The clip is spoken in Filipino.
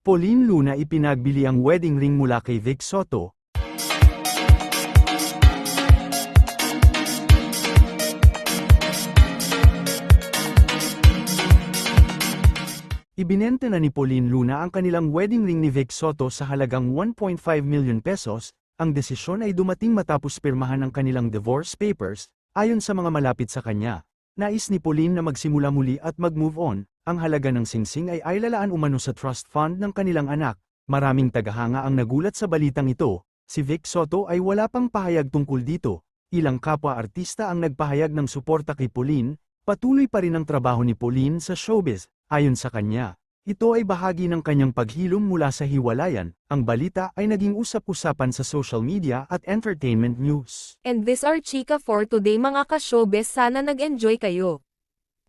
Pauline Luna ipinagbili ang wedding ring mula kay Vic Soto. Ibinenta na ni Pauline Luna ang kanilang wedding ring ni Vic Soto sa halagang 1.5 million pesos. Ang desisyon ay dumating matapos pirmahan ang kanilang divorce papers, ayon sa mga malapit sa kanya. Nais ni Pauline na magsimula muli at mag-move on, ang halaga ng singsing ay ailalaan umano sa trust fund ng kanilang anak. Maraming tagahanga ang nagulat sa balitang ito, si Vic Soto ay wala pang pahayag tungkol dito. Ilang kapwa-artista ang nagpahayag ng suporta kay Pauline, patuloy pa rin ang trabaho ni Pauline sa showbiz, ayon sa kanya. Ito ay bahagi ng kanyang paghilom mula sa hiwalayan, ang balita ay naging usap-usapan sa social media at entertainment news. And this are Chika for today mga ka-showbiz sana nag-enjoy kayo.